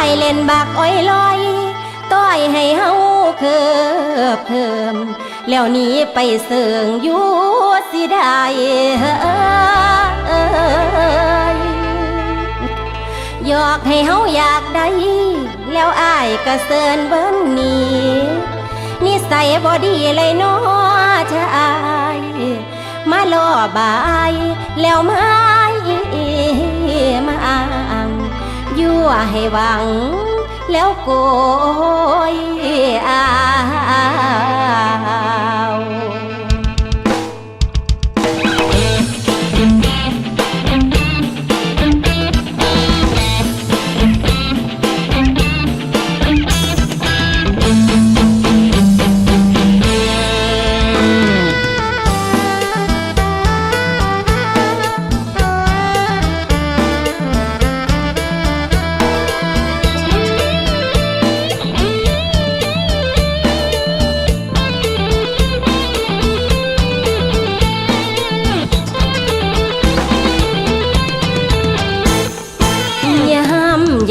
ายเล่นบักอ้อยลอยต้อยให้เฮาเคิบเพิ่ม แล้วนี้ไปเสิงอยู่สิได้เอ้ยหยอกให้เฮาอยากได้ แล้วอายก็เสินเบิ้นนี้นิสัยบ่ดีเลยนาะชายมาล่อบาย แล้วมา ให้หวัง แล้วโกยอา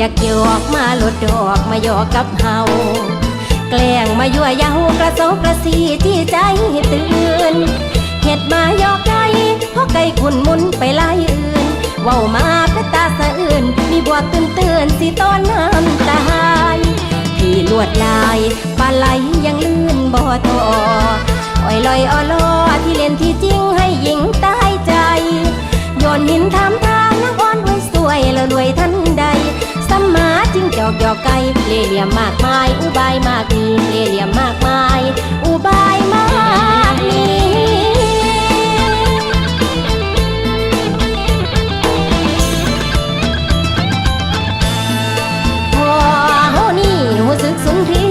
กหยอกมาหลดดอกมาหยอกกับเฮาแกล้งมายั่วยากระโซกระสีที่ใจตื่นเห็ดมาหยอกใจเพราะไก่ขุนมุนไปลายอื่นเว้ามาเป็นตาสะอื่น มีบวกตื่นตื่นสิต้อนน้ำตายที่ลวดลายปลาไหลยังลื่นบ่ทออ่อยลอยอ้อลอที่เล่นที่จริงให้หญิงตายใจโยนหินทำทางนักอ่อนไว้สวยแล้วรวยทันใด มมาจิ้งจอกหยอกไก่เล่เหลี่ยมมากมาย อุบายมากมีเล่เหลี่ยมมากมาย อุบายมากมีพอเฮานี่หูสึกสุนทรี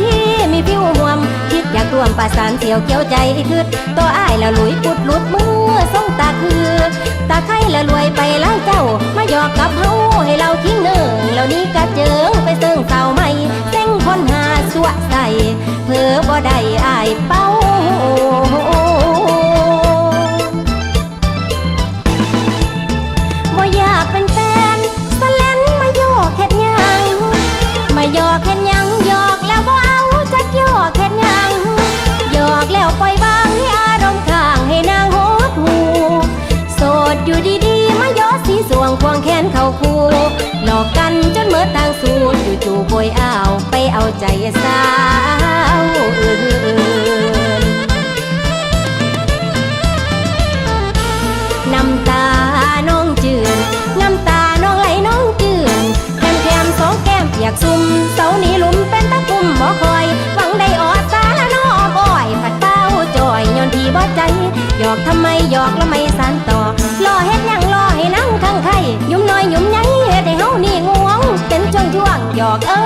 มีผิวห่วม คิดอยากรวมประสานเสียวเกี่ยวใจคืดตัวอ้ายแล้วลุยปุดหลุดมือส่งตาคือ ตาไข่แล้วรวยไปหล้างเจ้า มาหยอกกับเฮาให้เราทิ้ง วนี้กะเจิงไปเซิงเต่าใหม่เส้งคนหาสวะใส่เพื่อบ่ได้อายเป้าบ่อยากเป็นแฟนสแลนมาโยกเฮ็ดยังมาหยกเฮ็ดยังหยกแล้วบ่เอาจักหยกเฮ็ดยังหยกแล้วปล่อยบางให้อารมณ์ข้างให้นางโหดหูโสดอยู่ดีๆมาหยสีสวงควงแขนเข้าคู่ ใจสาวอื่นน้ำตาน้องจืนน้ำตาน้องไหลน้องจืนแคมแคมสองแก้มอยากซุ่มเสานี้ลุมเป็นตะกุ่มบ่คอยฟังได้ออดสาน้องบ่อยผัดเต้าจ่อยย้อนที่บ่ใจหยอกทำไมหยอกแล้วไม่สานต่อรอเฮ็ดยังรอให้นั่งข้างไข่ยุ่มน้อยยุ่มใหญ่เฮ็ดให้เฮานี่งวงเป็นช่วงช่วงหยอกเอ้ย